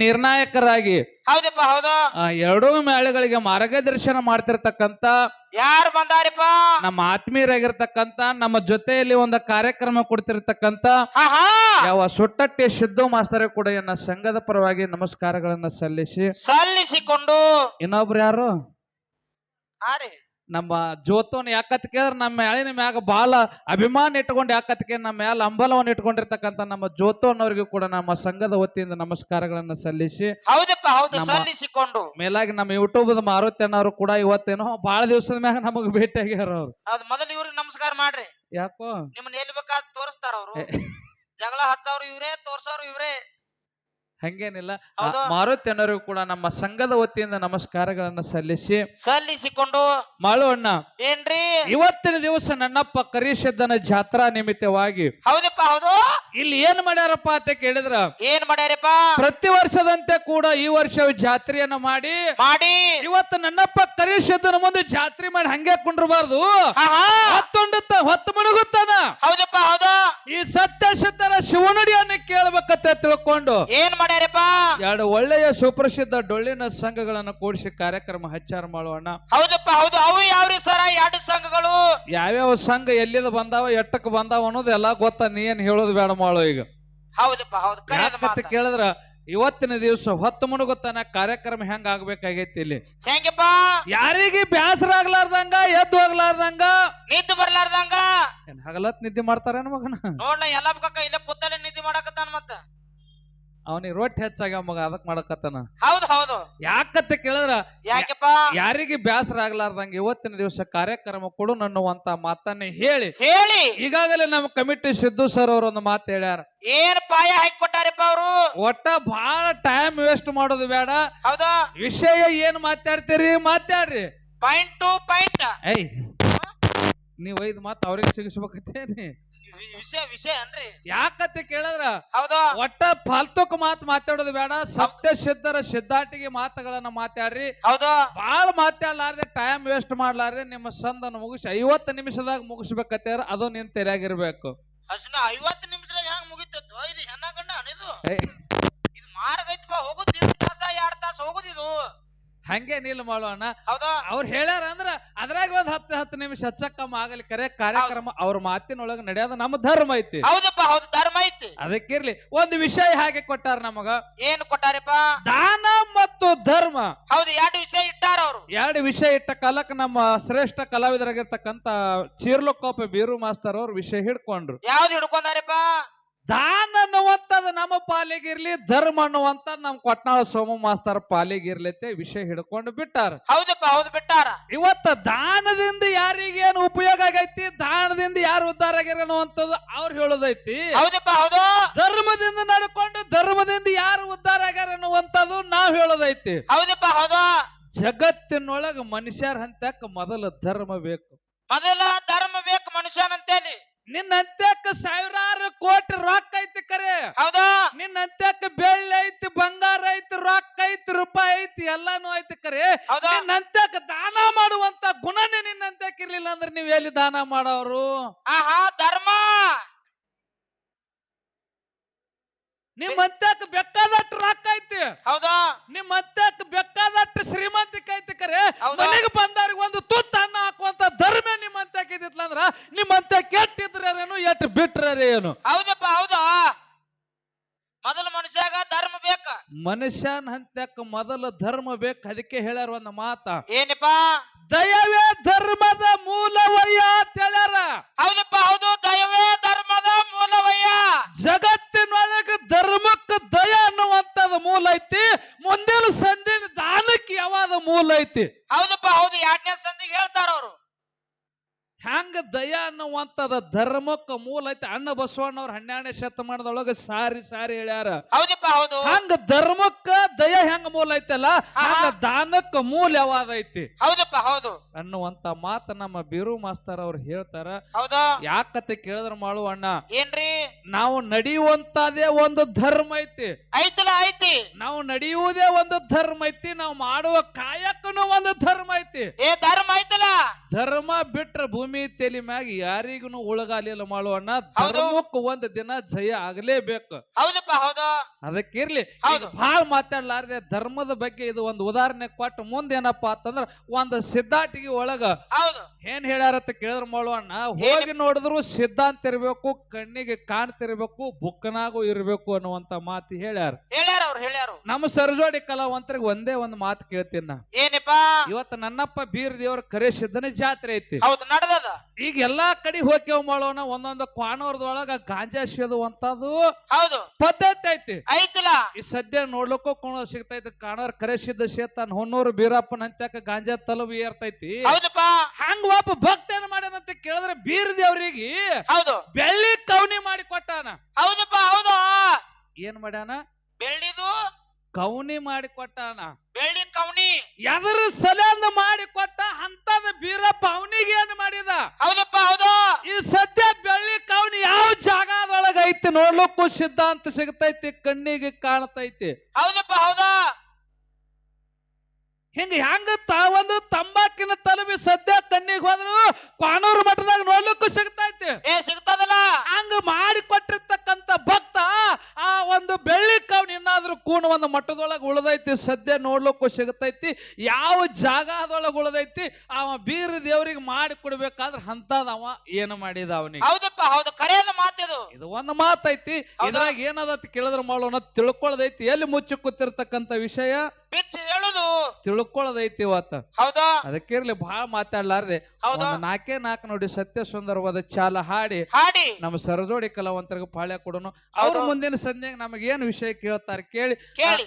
ನಿರ್ಣಾಯಕರಾಗಿ ಹೌದಪ್ಪ ಹೌದು. ಆ, ಎರಡೂ ಮೇಳಗಳಿಗೆ ಮಾರ್ಗದರ್ಶನ ಮಾಡ್ತಿರ್ತಕ್ಕಂತ ಯಾರು ಬಂದಾರಿಪ್ಪ? ನಮ್ಮ ಆತ್ಮೀಯರಾಗಿರ್ತಕ್ಕಂತ ನಮ್ಮ ಜೊತೆಯಲ್ಲಿ ಒಂದು ಕಾರ್ಯಕ್ರಮ ಕೊಡ್ತಿರ್ತಕ್ಕಂತ ಹಾ ಹಾ ಯಾವ ಸುಟ್ಟಟ್ಟಿ ಸಿದ್ದು ಮಾಸ್ತರ ಕೂಡ ಎನ್ನ ಸಂಘದ ಪರವಾಗಿ ನಮಸ್ಕಾರಗಳನ್ನ ಸಲ್ಲಿಸಿ ಸಲ್ಲಿಸಿಕೊಂಡು. ಇನ್ನೊಬ್ರು ಯಾರು? ಹಾ ರೀ ನಮ್ಮ ಜೋತೋನ್ ಯಾಕತ್ ಕೇಳಿದ್ರೆ ನಮ್ಮ ಮ್ಯಾಲಿನ ಮ್ಯಾಗ ಬಾಳ ಅಭಿಮಾನ ಇಟ್ಕೊಂಡು ಯಾಕತ್ ಕೇಳಿ ನಮ್ಮ ಮ್ಯಾಲ ಅಂಬಲವನ್ನು ಇಟ್ಕೊಂಡಿರ್ತಕ್ಕಂಥ ನಮ್ಮ ಜೋತೋನ್ ಕೂಡ ನಮ್ಮ ಸಂಘದ ವತಿಯಿಂದ ನಮಸ್ಕಾರಗಳನ್ನ ಸಲ್ಲಿಸಿ ಹೌದಪ್ಪ ಹೌದು ಸಲ್ಲಿಸಿಕೊಂಡು. ಮೇಲಾಗಿ ನಮ್ಮ ಯೂಟ್ಯೂಬ್ ಮಾರುತಿ ಅನ್ನೋರು ಕೂಡ ಇವತ್ತೇನೋ ಬಹಳ ದಿವಸದ ಮ್ಯಾಗ ನಮಗ್ ಭೇಟಿ ಆಗ್ಯಾರ ಅವ್ರು. ಹೌದು ಮೊದಲು ಇವ್ರಿಗೆ ನಮಸ್ಕಾರ ಮಾಡ್ರಿ. ಯಾಕೋ? ನಿಮ್ಮನ್ನ ಎಲ್ಲಿ ಬೇಕಾದ್ ತೋರಿಸ್ತಾರ ಅವ್ರು? ಜಗಳ ಹಚ್ಚವ್ರು ಇವ್ರೇ ತೋರ್ಸೋರು ಇವ್ರೇ. ಹಂಗೇನಿಲ್ಲ. ಮಾರುತಿಯನ್ನರು ಹೌದು. ಮಾರುತಿ ಅಣ್ಣವ್ರಿಗೂ ಕೂಡ ನಮ್ಮ ಸಂಘದ ವತಿಯಿಂದ ನಮಸ್ಕಾರಗಳನ್ನ ಸಲ್ಲಿಸಿ ಸಲ್ಲಿಸಿಕೊಂಡು ಮಾಳು ಅಣ್ಣ ಏನ್ರಿ? ಇವತ್ತಿನ ದಿವಸ ನನ್ನಪ್ಪ ಕರಿಸಿದ್ದನ ಜಾತ್ರಾ ನಿಮಿತ್ತವಾಗಿ ಹೌದಪ್ಪ ಹೌದು. ಇಲ್ಲಿ ಏನ್ ಮಾಡ್ಯಾರಪ್ಪ ಅಂತ ಕೇಳಿದ್ರ? ಏನ್ ಮಾಡ್ಯಾರಪ್ಪ? ಪ್ರತಿ ವರ್ಷದಂತೆ ಕೂಡ ಈ ವರ್ಷ ಜಾತ್ರೆಯನ್ನ ಮಾಡಿ ಮಾಡಿ. ಇವತ್ತು ನನ್ನಪ್ಪ ಕರಿಸಿದ್ದನ ಮುಂದೆ ಜಾತ್ರೆ ಮಾಡಿ ಹಂಗೆ ಕುಂಡ್ರಬಾರ್ದು. ಹತ್ತೊಂಡುತ್ತ ಹೊತ್ತು ಮುಳುಗುತ್ತಾನ ಹೌದಪ್ಪ ಹೌದು. ಈ ಸತ್ಯ ಸಿದ್ಧರ ಶಿವನುಡಿಯನ್ನು ಕೇಳಬೇಕಂತ ತಿಳ್ಕೊಂಡು ಏನ್ ಮಾಡ್ಯಾರಪ್ಪ? ಎರಡು ಒಳ್ಳೆಯ ಸುಪ್ರಸಿದ್ಧ ಡೊಳ್ಳಿನ ಸಂಘಗಳನ್ನ ಕೂಡಿಸಿ ಕಾರ್ಯಕ್ರಮ ಹಚ್ಚಾರ ಮಾಡೋಣ. ಹೌದಪ್ಪ ಹೌದು. ಅವು ಯಾವ ಸರ? ಎರಡು ಸಂಘಗಳು. ಯಾವ್ಯಾವ ಸಂಘ ಎಲ್ಲಿದ ಬಂದಾವ ಎಟ್ಟಕ್ ಬಂದಾವ ಅನ್ನೋದು ಎಲ್ಲಾ ಗೊತ್ತ? ನೀ ಏನ್ ಹೇಳೋದು ಬೇಡ ಮಾಡೋ ಈಗ. ಹೌದಪ್ಪ ಹೌದು. ಕರೆದ ಯಾಕಂತ ಮಾತ. ಕೇಳಿದ್ರ ಇವತ್ತಿನ ದಿವಸ ಹೊತ್ತು ಮುಣುಗುತ್ತಾನ ಕಾರ್ಯಕ್ರಮ ಹೆಂಗ ಆಗ್ಬೇಕಾಗೈತಿ ಇಲ್ಲಿ? ಹೆಂಗಪ್ಪ? ಯಾರಿಗೆ ಬ್ಯಾಸರ ಆಗ್ಲಾರ್ದಂಗ ಎದ್ದು ಹೋಗ್ಲಾರ್ದಂಗ? ನಿದ್ದು ಬರ್ಲಾರ್ದಂಗ? ಏನ್ ಹಗಲತ್ ನಿದ್ದೆ ಮಾಡ್ತಾರೇನ ಮಗನ? ನೋಡ್ಲ ಎಲ್ಲ ಕಕ್ಕ ಇಲ್ಲ ಕೂತಲ್ಲೇ ನಿದ್ದೆ ಮಾಡಕತ್ತಾನ ಮತ್ತ? ಅವನಿಗೆ ರೊಟ್ಟಿ ಹೆಚ್ಚಾಗ ಮಗ ಅದಕ್ ಮಾಡಕತ್ತಾನ? ಹೌದು ಹೌದು. ಯಾಕತ್ತ ಕೇಳಿದ್ರ? ಯಾಕಪ್ಪ? ಯಾರಿಗೆ ಬ್ಯಾಸರ ಆಗ್ಲಾರ್ದಂಗ ಇವತ್ತಿನ ದಿವಸ ಕಾರ್ಯಕ್ರಮ ಕೊಡು ನನ್ನುವಂತ ಮಾತನ್ನ ಹೇಳಿ. ಹೇಳಿ. ಈಗಾಗಲೇ ನಮ್ಮ ಕಮಿಟಿ ಸಿದ್ದು ಸರ್ ಅವರು ಒಂದು ಮಾತು ಹೇಳ್ಯಾರ. ಏನ್ ಪಾಯ ಹಾಕಿ ಕೊಟ್ಟಾರಪ್ಪ ಅವರು? ಒಟ್ಟ ಬಹಳ ಟೈಮ್ ವೇಸ್ಟ್ ಮಾಡೋದು ಬೇಡ. ಹೌದಾ? ವಿಷಯ ಏನ್ ಮಾತಾಡ್ತೀರಿ? ಮಾತಾಡ್ರಿ. ಪಾಯಿಂಟ್ ಟು ಪಾಯಿಂಟ್ ಏಯ್ ನೀವ್ ಐದ್ ಮಾತು ಅವ್ರಿಗೆ ಸಿಗಿಸ್ಬೇಕತ್ತೇನಿ ವಿಷಯ ವಿಷಯ ಅನ್ರಿ ಯಾಕತ್ತೆ ಕೇಳಿದ್ರ? ಹೌದಾ? ಒಟ್ಟ ಫಾಲ್ತುಕ್ ಮಾತು ಮಾತಾಡೋದು ಬೇಡ ಸತ್ಯ ಸಿದ್ಧರ ಸಿದ್ಧಾಟಿಗೆ ಮಾತುಗಳನ್ನ ಮಾತಾಡ್ರಿ. ಹೌದಾ? ಬಾಳ ಮಾತಾಡ್ಲಾರ್ದೆ ಟೈಮ್ ವೇಸ್ಟ್ ಮಾಡ್ಲಾರ್ದೆ ನಿಮ್ಮ ಸಂದನ್ನು ಮುಗಿಸಿ ಐವತ್ತು ನಿಮಿಷದಾಗ ಮುಗಿಸ್ಬೇಕತ್ತೇರ ಅದು ನಿನ್ ತೆರೆಯಾಗಿರ್ಬೇಕು. ಅಷ್ಟನ ಐವತ್ತು ನಿಮಿಷದಾಗ ಹೆಂಗ್ ಮುಗಿತತ್ತು? ಇದು ಹೆಣ್ಣ ಗಂಡ ಇದು? ಇದು ಮಾರ್ಗ ಐತಪ್ಪ ಹೋಗುದು ಎರಡು ತಾಸ ಎರಡ್ ತಾಸ ಹೋಗುದಿದು ಹಂಗೆ ನಿಲ್ ಮಾಡೋಣ ಹೌದಾ? ಅವ್ರು ಹೇಳ್ಯಾರ ಅಂದ್ರ ಅದ್ರಾಗ ಒಂದ್ ಹತ್ತು ಹತ್ತು ನಿಮಿಷ ಹಚ್ಚಕ್ಕಮ್ಮ ಆಗಲಿ ಕರೆ ಕಾರ್ಯಕ್ರಮ ಅವ್ರ ಮಾತಿನೊಳಗ ನಡೆಯೋದು ನಮ್ಮ ಧರ್ಮ ಐತಿ. ಹೌದಪ್ಪ ಹೌದು ಧರ್ಮ ಐತಿ. ಅದಕ್ಕಿರ್ಲಿ ಒಂದು ವಿಷಯ ಹಾಗೆ ಕೊಟ್ಟಾರ ನಮಗ. ಏನ್ ಕೊಟ್ಟಾರಪ್ಪ? ದಾನ ಮತ್ತು ಧರ್ಮ. ಹೌದು ಎರಡು ವಿಷಯ ಇಟ್ಟಾರ ಅವರು. ಎರಡು ವಿಷಯ ಇಟ್ಟ ಕಾಲಕ್ಕೆ ನಮ್ಮ ಶ್ರೇಷ್ಠ ಕಲಾವಿದರಾಗಿರ್ತಕ್ಕಂತ ಚೀರ್ಲಕೋಪ ಬೀರು ಮಾಸ್ತರ್ ಅವ್ರ ವಿಷಯ ಹಿಡ್ಕೊಂಡ್ರು. ಯಾವ್ದು ಹಿಡ್ಕೊಂಡಾರಪ್ಪ? ದಾನ ನಮ್ಮ ಪಾಲಿಗಿರ್ಲಿ ಧರ್ಮ ಅನ್ನುವಂತ ನಮ್ ಕೊಟ್ನಾಳ ಸೋಮ ಮಾಸ್ತರ್ ಪಾಲಿಗಿರ್ಲತ್ತೆ ವಿಷಯ ಹಿಡ್ಕೊಂಡು ಬಿಟ್ಟಾರ. ಹೌದಪ್ಪ ಹೌದು ಬಿಟ್ಟಾರ. ಇವತ್ತ ದಾನದಿಂದ ಯಾರಿಗೇನು ಉಪಯೋಗ ಆಗೈತಿ ದಾನದಿಂದ ಯಾರು ಉದ್ಧಾರ ಆಗ್ಯಾರ ಅನ್ನುವಂಥದ್ದು ಅವ್ರು ಹೇಳೋದೈತಿ. ಹೌದಪ್ಪ ಹೌದು. ಧರ್ಮದಿಂದ ನಡ್ಕೊಂಡು ಧರ್ಮದಿಂದ ಯಾರು ಉದ್ಧಾರ ಆಗ್ಯಾರ ಅನ್ನುವಂಥದ್ದು ನಾವ್ ಹೇಳೋದೈತಿ. ಹೌದಪ್ಪ ಹೌದು. ಜಗತ್ತಿನೊಳಗ ಮನುಷ್ಯರ ಹಂತಕ್ಕ ಮೊದಲ ಧರ್ಮ ಬೇಕು. ಮೊದಲ ಧರ್ಮ ಬೇಕು ಮನುಷ್ಯನಂತೇಳಿ. ನಿನ್ನ ಅಂತ್ಯಕ್ಕೆ ಸಾವಿರಾರು ಕೋಟಿ ರೊಕ್ಕ ಐತಿ ಕರೆ. ಹೌದಾ? ನಿನ್ನ ಅಂತ್ಯಕ್ಕೆ ಬೆಳ್ಳಿ ಐತಿ ಬಂಗಾರ ಐತಿ ರೊಕ್ಕ ಐತಿ ರೂಪಾಯಿ ಐತಿ ಎಲ್ಲಾನು ಐತಿ ಕರೆ. ಹೌದಾ? ನಿನ್ನ ಅಂತ್ಯಕ್ಕೆ ದಾನ ಮಾಡುವಂತ ಗುಣನೇ ನಿನ್ನ ಅಂತ್ಯಕ್ಕೆ ಇರ್ಲಿಲ್ಲ ಅಂದ್ರೆ ನೀವ್ ಎಲ್ಲಿ ದಾನ ಮಾಡೋರು? ಆಹಾ ಧರ್ಮ! ನಿಮ್ ಅಂತ್ಯಕ್ಕೆ ಬೇಕಾದಷ್ಟು ರೊಕ್ಕ ಐತಿ. ಹೌದಾ? ನಿಮ್ ಅಂತ್ಯಕ್ಕೆ ಬೇಕಾದಷ್ಟು ಶ್ರೀಮಂತಿಕ ಐತಿ ಕರೆ. ಹೌದಾ? ಮನೆಗೆ ಬಂದವ್ರಿಗೆ ಒಂದು ತುತ್ತ ಅನ್ನ ಹಾಕುವಂತ ಧರ್ಮ ನಿಮ್ಮ ಅಂತ್ಯಕ್ಕೆ ಇದ್ದಿತ್ತಂದ್ರ ನಿಮ್ಮಂತೆ ಕೆಟ್ಟಿದ್ರೇನು ಎಟ್ ಬಿಟ್ರೇನು ಏನು ಹೌದಪ್ಪ ಹೌದಾ. ಮೊದಲ ಮನುಷ್ಯಾಗ ಧರ್ಮ ಬೇಕ. ಮನುಷ್ಯನ ಹಂತಕ್ಕ ಮೊದಲ ಧರ್ಮ ಬೇಕು ಅದಕ್ಕೆ ಹೇಳ್ಯಾರ ಒಂದ್ ಮಾತ. ಏನಪ್ಪ? ದಯವೇ ಧರ್ಮದ ಮೂಲವಯ್ಯ ಅಂತ ಹೇಳ್ಯಾರ. ಹೌದಪ್ಪ ಹೌದು. ದಯವೇ ಧರ್ಮದ ಮೂಲವಯ್ಯ. ಜಗತ್ತಿನೊಳಗೆ ಧರ್ಮಕ್ಕೆ ದಯ ಅನ್ನುವಂಥದ್ದು ಮೂಲ ಐತಿ. ಮುಂದಿನ ಸಂದಿನ ದಾನಕ್ಕೆ ಯಾವಾದ ಮೂಲ ಐತಿ? ಹೌದಪ್ಪ ಹೌದು. ಎರಡನೇ ಸಂದಿಗೆ ಹೇಳ್ತಾರ ಅವರು. ಹೆಂಗ ದಯ ಅನ್ನುವಂಥದ ಧರ್ಮಕ್ಕೆ ಮೂಲ ಐತಿ. ಅಣ್ಣ ಬಸವಣ್ಣವ್ರ ಹನ್ನೆರಡನೇ ಶತಮಾನದೊಳಗ ಸಾರಿ ಸಾರಿ ಹೇಳ್ಯಾರ. ಹೌದಪ್ಪ ಹೌದು. ಹಂಗ ಧರ್ಮಕ್ಕ ದಯ ಹೆಂಗ ಮೂಲ ಐತಲ್ಲ? ಹಂಗ ದಾನಕ್ಕ ಮೂಲ ಯಾವಾದ ಐತಿ? ಹೌದಪ್ಪ ಹೌದು. ಅನ್ನುವಂತ ಮಾತ ನಮ್ಮ ಬಿರು ಮಾಸ್ತರ್ ಅವ್ರು ಹೇಳ್ತಾರ. ಹೌದಾ? ಯಾಕತ್ತೆ ಕೇಳಿದ್ರ ಮಾಡು ಅಣ್ಣ? ಏನ್ರಿ? ನಾವು ನಡೆಯುವಂತದೇ ಒಂದು ಧರ್ಮ ಐತಿ. ಐತಲ್ಲ ಐತಿ. ನಾವು ನಡೆಯುವುದೇ ಒಂದು ಧರ್ಮ ಐತಿ. ನಾವು ಮಾಡುವ ಕಾಯಕನು ಒಂದು ಧರ್ಮ ಐತಿ. ಏ ಧರ್ಮ ಐತಲ್ಲ ಧರ್ಮ ಬಿಟ್ರ ಭೂಮಿ ತೆಲಿ ಮ್ಯಾಗ ಯಾರಿಗೂ ಉಳಗಾಲಿಲ್ಲ ಮಾಡುವಣ್ಣ ಧರ್ಮಕ್ಕ ಒಂದ್ ದಿನ ಜಯ ಆಗಲೇಬೇಕು. ಹೌದಪ್ಪ ಹೌದು. ಅದಕ್ಕಿರ್ಲಿ ಹೌದು. ಬಹಳ ಮಾತಾಡ್ಲಾರ್ದೆ ಧರ್ಮದ ಬಗ್ಗೆ ಇದು ಒಂದು ಉದಾಹರಣೆ ಕೊಟ್ಟು ಮುಂದೇನಪ್ಪ ಅಂತಂದ್ರ ಒಂದು ಸಿದ್ಧಾಟಿಗೆ ಒಳಗ ಏನ್ ಹೇಳ್ಯಾರತ್ತ ಕೇಳಿದ್ರ ಮಾಡುವಣ್ಣ ಹೋಗಿ ನೋಡಿದ್ರು ಸಿದ್ಧಾಂತ ಇರ್ಬೇಕು ಕಣ್ಣಿಗೆ ಕಾಣ್ತಿರ್ಬೇಕು ಬುಕ್ಕನಾಗೂ ಇರ್ಬೇಕು ಅನ್ನುವಂತ ಮಾತು ಹೇಳ್ಯಾರ. ಹೇಳ್ಯಾರ? ನಮ್ಮ ಸರ್ಜೋಡಿ ಕಲಾವಂತರಿಗೆ ಒಂದೇ ಒಂದು ಮಾತು ಕೇಳ್ತೀನಿ ನಾ. ಏನಪ್ಪ? ಇವತ್ತು ನನ್ನಪ್ಪ ಬೀರ್ ದೇವ್ರ ಕರೆಸಿದ್ದನೆ ಜಾತ್ರೆ ಐತಿ. ಹೌದು ನಡೆದದ? ಈಗ ಎಲ್ಲಾ ಕಡೆ ಹೋಗ್ಯವ್ ಮಾಡೋಣ ಒಂದೊಂದು ಕ್ವಾನೋರ್ದೊಳಗ ಗಾಂಜಾ ಸೇದುವಂತದ್ದು ಹೌದು. ಪದ್ಧತಿ ಐತಿ. ಐತಿಲ್ಲ? ಈ ಸದ್ಯ ನೋಡ್ಲಿಕ್ಕೂ ಕೋಣ ಸಿಗ್ತೈತಿ ಕಾಣೋರ್ ಕರೆಸಿದ್ದ ಸೇತಾನ ಹೊನ್ನೂರು ಬೀರಪ್ಪನ ಅಂತ್ಯಾಕ ಗಾಂಜಾ ತಲುಬು ಏರ್ತೈತಿ. ಹೌದಪ್ಪ. ಹಂಗ ಒಬ್ಬ ಭಕ್ತ ಏನ್ ಮಾಡ್ಯಾನಂತ ಕೇಳಿದ್ರೆ ಬೀರ್ ದೇವ್ರಿಗೆ ಹೌದು. ಬೆಳ್ಳಿ ಕವನಿ ಮಾಡಿ ಕೊಟ್ಟಾನ. ಹೌದಪ್ಪ ಹೌದು. ಏನ್ ಮಾಡ್ಯಾನ? ಕವನಿ ಮಾಡಿ ಕೊಟ್ಟಾನ ಬೆಳ್ಳಿ ಕವನಿ ಎದರ ಸಲಂದ ಮಾಡಿ ಕೊಟ್ಟ ಅಂತದ ಬೀರಪ್ಪ ಅವನಿಗೆ ಏನ್ ಮಾಡಿದ? ಹೌದಪ್ಪ ಹೌದು. ಈ ಸದ್ಯ ಬೆಳ್ಳಿ ಕವನಿ ಯಾವ ಜಾಗದೊಳಗ ಐತಿ ನೋಡ್ಲಕ್ಕೂ ಸಿದ್ಧಾಂತ ಸಿಗ್ತೈತಿ ಕಣ್ಣಿಗೆ ಕಾಣ್ತೈತಿ. ಹೌದಪ್ಪ ಹೌದು. ಹಿಂಗ ಹೆಂಗ ತಾವೊಂದು ತಂಬಾಕಿನ ತಲುಪಿ ಸದ್ಯ ಕಣ್ಣಿಗೆ ಹೋದ್ರು ಕಾನೂರು ಮಠದಾಗ ನೋಡ್ಲಿಕ್ಕೂ ಸಿಗ್ತೈತಿ ಏ ಸಿಗ್ತದಲ್ಲ ಹಂಗ ಮಾಡಿ ಕೊಟ್ಟಿರ್ತಕ್ಕಂತ ಭಕ್ತ ಆ ಒಂದು ಬೆಳ್ಳಿ ಕವನ್ ಇನ್ನಾದ್ರೂ ಕೂಣ ಉಳಿದೈತಿ, ಸದ್ಯ ನೋಡ್ಲಿಕ್ಕೂ ಸಿಗತೈತಿ, ಯಾವ ಜಾಗದೊಳಗೆ ಉಳಿದೈತಿ, ಅವ ಬೀರ ದೇವ್ರಿಗೆ ಮಾಡಿ ಕೊಡ್ಬೇಕಾದ್ರೆ ಅಂತದವ ಏನು ಮಾಡಿದ ಅವನಿಗೆ. ಹೌದು ಕರೆಯದ ಮಾತಿದು ಇದು. ಒಂದು ಮಾತೈತಿ ಹೌದಾ? ಇದ್ರಾಗ ಏನದತ್ ಕೇಳಿದ್ರ ಮಾಡೋಣ ತಿಳ್ಕೊಳ್ಳೋದೈತಿ ಎಲ್ಲಿ ಮುಚ್ಚಿ ಕೂತಿರ್ತಕ್ಕಂತ ವಿಷಯ? ಬಿಚ್ಚಿ ಹೇಳುದು. ತಿಳ್ಕೊಳ್ಳೋದೈತಿ ಇವತ್ತ. ಹೌದು? ಅದಕ್ಕಿರ್ಲಿ ಬಹಳ ಮಾತಾಡ್ಲಾರ್ದೆ. ನಾಕೇ ನಾಕ್ ನಾಲ್ಕೇ ನಾಲ್ಕು ನೋಡಿ ಸತ್ಯ ಸುಂದರವಾದ ಚಾಲ ಹಾಡಿ. ಹಾಡಿ. ನಮ್ಮ ಸರಜೋಡಿ ಕಲಾವಂತರಿಗೆ ಪಾಳ್ಯ ಕೊಡೋನು. ಹೌದು. ಅವ್ರ ಮುಂದಿನ ಸಂಜೆಗೆ ನಮಗೆ ಏನ್ ವಿಷಯ ಕೇಳ್ತಾರೆ ಕೇಳಿ.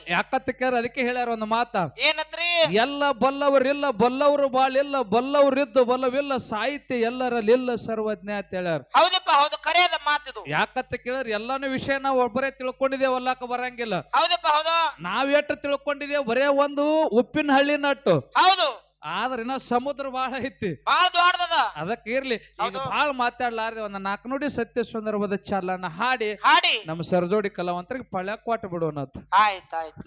ಯಾಕತ್ತ ಕೇಳ ಅದಕ್ಕೆ ಹೇಳ್ಯಾರ ಒಂದು ಮಾತ. ಏನತ್ರಿ? ಎಲ್ಲ ಬಲ್ಲವರಿಲ್ಲ ಬಲ್ಲವರು ಬಾಳಿಲ್ಲ ಬಲ್ಲವರಿದ್ದು ಬಲ್ಲವಿಲ್ಲ ಸಾಹಿತ್ಯ ಎಲ್ಲರಲ್ಲಿಲ್ಲ ಸರ್ವಜ್ಞ ಅಂತ ಹೇಳ್ಯಾರ. ಹೌದಪ್ಪ ಹೌದು ಕರೆಯದ ಮಾತಿದು ಯಾಕತ್ತ ಕೇಳಿದ್ರೆ ಎಲ್ಲಾನು ವಿಷಯ ನಾವು ಒಬ್ಬರೇ ಬರಂಗಿಲ್ಲ. ಹೌದಪ್ಪ ಹೌದು. ನಾವ್ ಎಷ್ಟು ತಿಳ್ಕೊಂಡಿದ್ದೇವೆ? ಬರೇ ಒಂದು ಉಪ್ಪಿನ ಹಳ್ಳಿ ನಟ್ಟು. ಹೌದು. ಆದ್ರೆ ಇನ್ನ ಸಮುದ್ರ ಬಹಳ ಐತಿ. ಬಹಳ ದೊಡ್ಡದ ಅದಕ್ಕೆ ಇರ್ಲಿ. ಈಗ. ಬಹಳ ಮಾತಾಡ್ಲಾರ್ದೆ ಒಂದ್ ನಾಲ್ಕು ನೋಡಿ ಸತ್ಯ ಸುಂದರವಾದ ಚಾಲನ ಹಾಡಿ ಹಾಡಿ. ನಮ್ಮ ಸರ್ಜೋಡಿ ಕಲಾವಂತರಿಗೆ ಪಳ್ಯಾಕ್ ಕೊಟ್ಟು ಬಿಡೋಣ ಆಯ್ತಾಯ್ತು